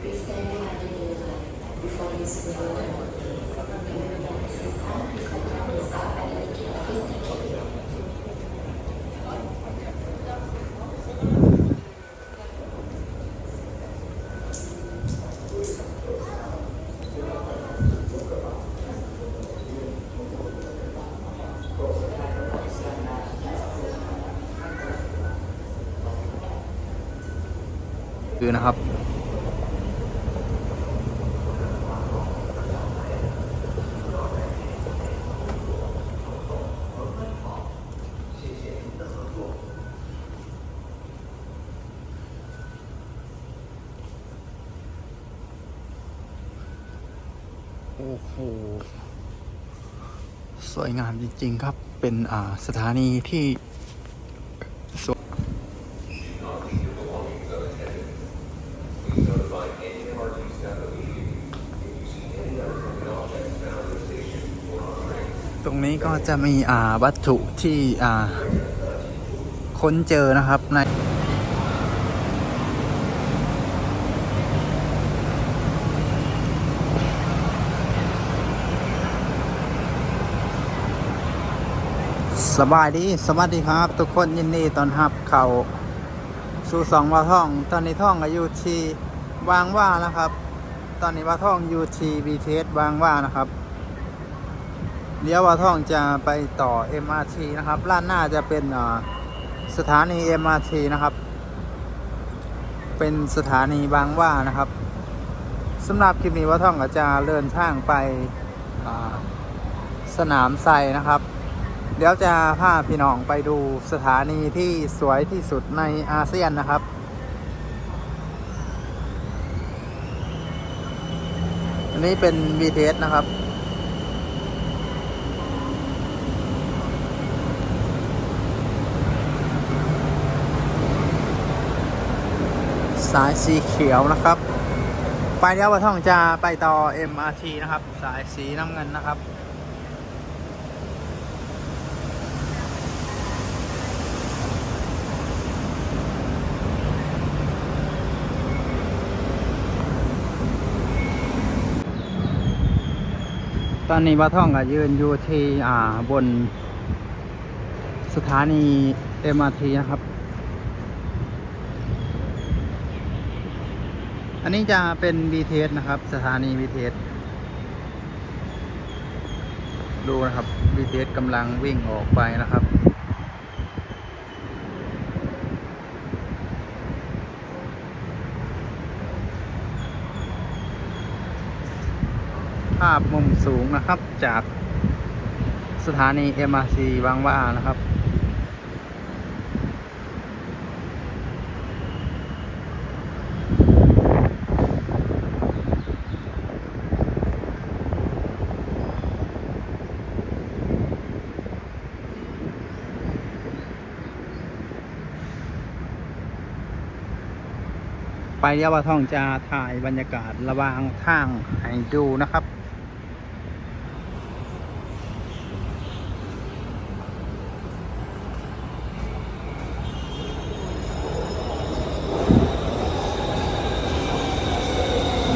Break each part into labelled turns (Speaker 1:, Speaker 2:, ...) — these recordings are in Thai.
Speaker 1: Christian before the funeral. คือนะครับโอ้โห สวยงามจริง ๆ ครับ เป็นอ่าสถานีที่สวย ตรงนี้ ก็จะมีอ่าวัตถุที่อ่าค้นเจอนะครับในสบายดีสวัสดีครับ ทุกคนยินดีตอนรับเขาสู่สองวาท่อง ตอนนี้ท่องอายุที่วางว่านะครับ ตอนนี้ว่าท่องอยู่ที่บีเทสวางว่านะครับ เดี๋ยววาท่องจะไปต่อ MRT นะครับล้านหน้าจะเป็นสถานี MRT นะครับ เป็นสถานีบางว่านะครับสำหรับคลิปนี้ว่าท่องก็จะเดินทางไปสนามไซนะครับ เดี๋ยวจะพาพี่น้องไปดูสถานีที่สวยที่สุดในอาเซียนนะครับอันนี้เป็น BTS นะครับ สายสีเขียวนะครับ ไปเดี๋ยวว่าท่องจะไปต่อ MRT นะครับ สายสีน้ำเงินนะครับ ตอนนี้ว่าท่องก็ยืนอยู่ที่อ่าบนสถานี MRT นะครับ อันนี้จะเป็น BTS นะครับ สถานี BTS ดูนะครับ BTS กำลังวิ่งออกไปนะครับ ภาพมุมสูงนะครับจากสถานี MRT บางว่านะครับ ไปเดี๋ยาวาท่องจะถ่ายบรรยากาศระหว่างทางให้ดูนะครับ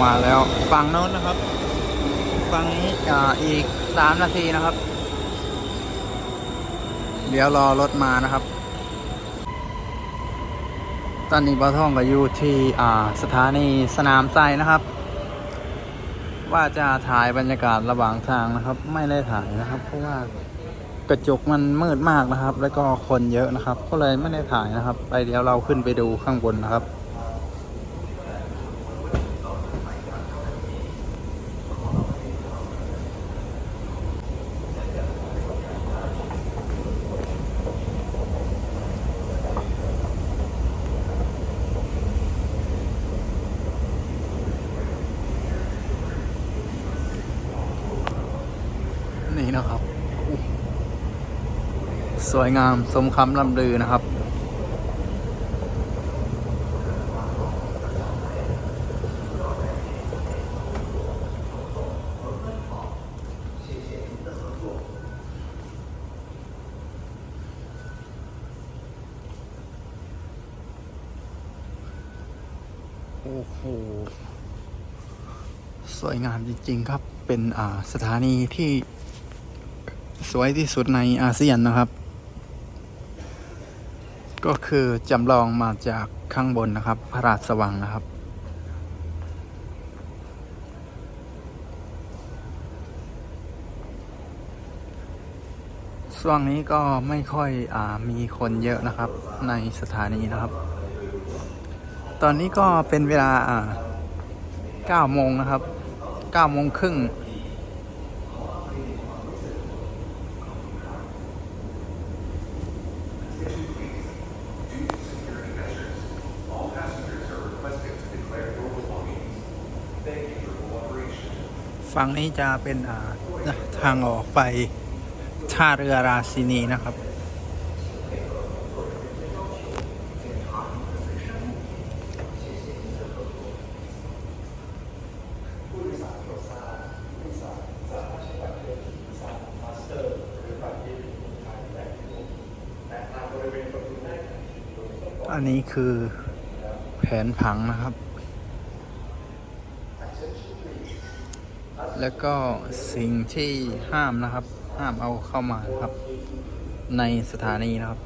Speaker 1: มาแล้วฝั่งโน้นนะครับฝั่งนี้อ่าอีกสามนาทีนะครับ เดี๋ยวรอรถมานะครับ ตอนนี้ปาท่องก็อยู่ที่สถานีสนามไซนะครับ ว่าจะถ่ายบรรยากาศระหว่างทางนะครับ ไม่ได้ถ่ายนะครับ เพราะว่ากระจกมันมืดมากนะครับ แล้วก็คนเยอะนะครับ ก็เลยไม่ได้ถ่ายนะครับ ไปเดี๋ยวเราขึ้นไปดูข้างบนนะครับ สวยงามสมคำลำลือนะครับ โอ้โห สวยงามจริง ๆ ครับ เป็นสถานีที่สวยที่สุดในอาเซียนนะครับ ก็คือจำลองมาจากข้างบนนะครับ พระราชสวังนะครับ ช่วงนี้ก็ไม่ค่อยอมีคนเยอะนะครับในสถานีนะครับ ตอนนี้ก็เป็นเวลาอ่า9โมงนะครับ9โมงครึ่ง ฝั่งนี้จะเป็นาทางออกไปท่าเรือราชินีนะครับ อันนี้คือแผนผังนะครับ แล้วก็สิ่งที่ห้ามนะครับ ห้ามเอาเข้ามาครับ ในสถานีนะครับ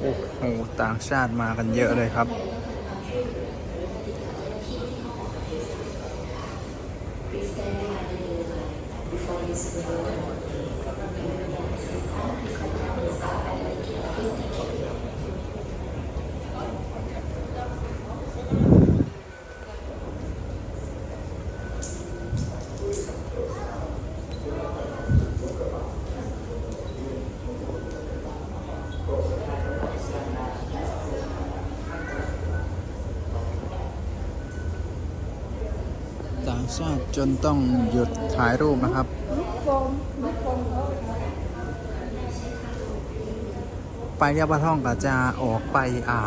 Speaker 1: โอ้โหต่างชาติมากันเยอะเลยครับ ชาติจนต้องหยุดถ่ายรูปนะครับ ไปเรียบท่องก็จะออกไปอ่า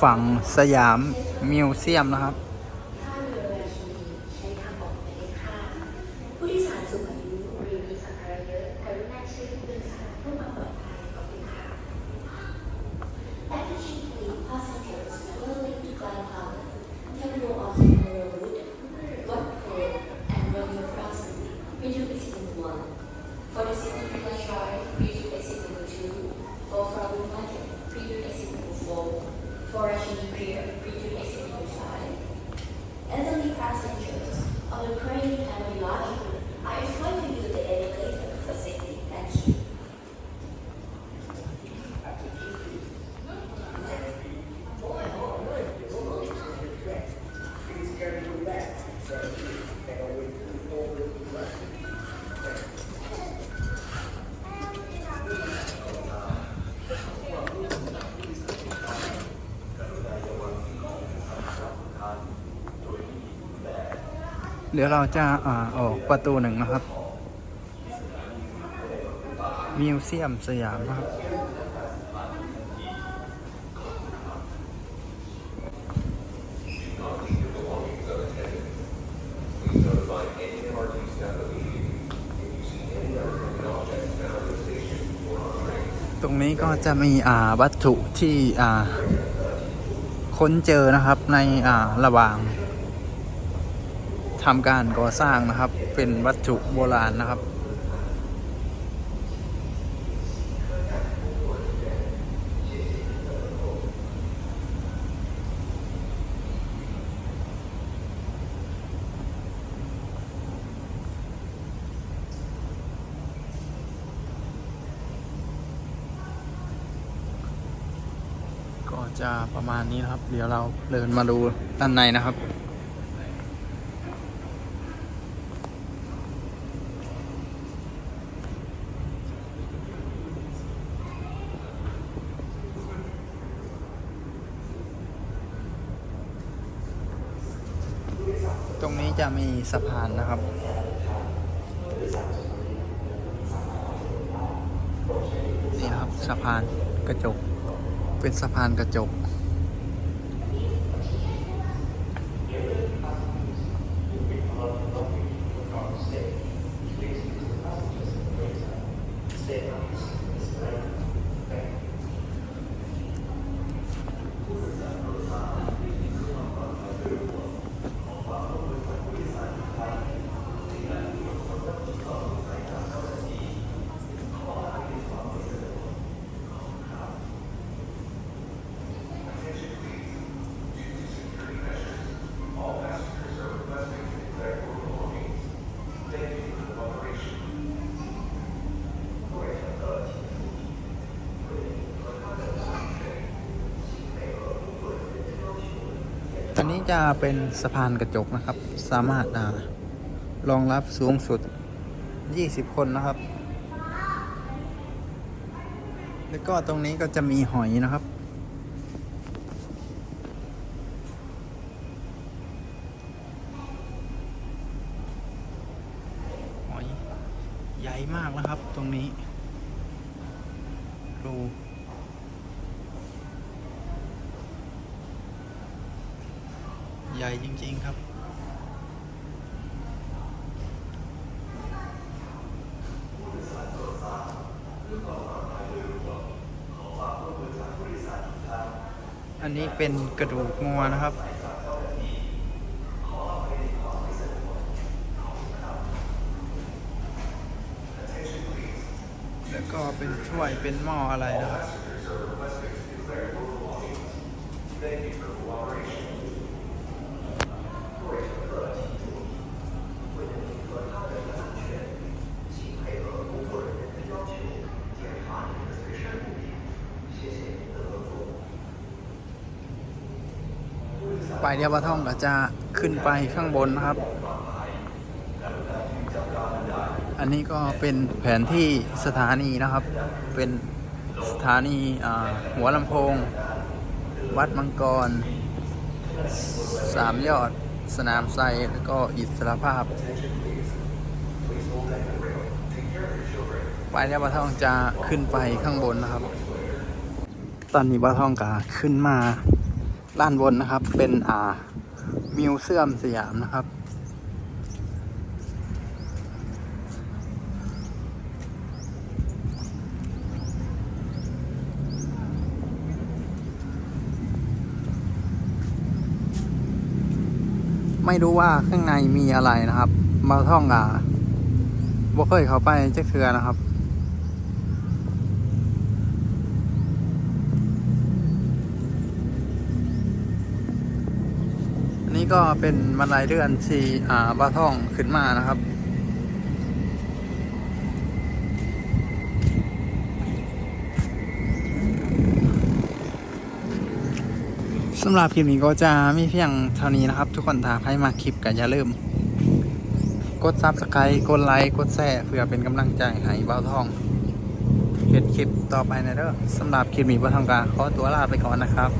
Speaker 1: ฝั่งสยามมิวเซียมนะครับ
Speaker 2: ผู้โดยสารสูงอายุหรือมีสัมภาระเยอะกรุณาเช็คเอกสารเพื่อความปลอดภัยขอบคุณค่ะ Additionally, passengers willing to climb Harlem can go off the road, what pole, and Romeo Crossing, Bridge Exit 1. For the city Villa Shore, Bridge Exit 2. For Farming Market, Bridge Exit 4. For Rashidi Pier, Bridge Exit 5. Elderly passengers on the Crane Family Lodge are referred to use the elevator for safety. Thank you.
Speaker 1: เดี๋ยวเราจะอ่าออกประตูหนึ่งนะครับ มิวเซียมสยามครับ ตรงนี้ก็จะมีอ่าวัตถุที่อ่าค้นเจอนะครับในอ่าระหว่าง ทำการก่อสร้างนะครับ เป็นวัตถุโบราณนะครับ ก็จะประมาณนี้นะครับ เดี๋ยวเราเดินมาดูด้านในนะครับ จะมีสะพานนะครับ นี่นะครับสะพานกระจก เป็นสะพานกระจกันนี้จะเป็นสะพานกระจกนะครับ สามารถรองรับสูงสุด 20 คนนะครับ แล้วก็ตรงนี้ก็จะมีหอยนะครับ หอยใหญ่มากนะครับ ตรงนี้ดูใหญ่จริง ๆ ครับ อันนี้เป็นกระดูกงัวนะครับแล้วก็เป็นถ้วยเป็นหม้ออะไรนะครับ ไปเดียวปลาท่องก็จะขึ้นไปข้างบนนะครับ อันนี้ก็เป็นแผนที่สถานีนะครับ เป็นสถานีหัวลำโพง วัดมังกรสามยอด สนามไซแล้วก็อิสรภาพไปแล้วบาทองจะขึ้นไปข้างบนนะครับ ตอนนี้บาทองกาขึ้นมาด้านบนนะครับ เป็นอ่ามิวเซียมสยามนะครับ ไม่รู้ว่าข้างในมีอะไรนะครับ มาท่องกาบ่เคยเข้าไปเจะเคือนะครับ อันนี้ก็เป็นบันไดเลื่อนที่อ่าบ้าท่องขึ้นมานะครับ สำหรับคลิปนี้ก็จะมีเพียงเท่านี้นะครับ ทุกคนถ้าใครมาคลิปก็อย่าลืม กดซับสไครต์กดไลค์กดแชร์เพื่อเป็นกำลังใจให้เบ้าทองเห็ดคลิปต่อไปนะเด้อสำหรับคลิปนี้เบ้าทองกาขอตัวลาไปก่อนนะครับ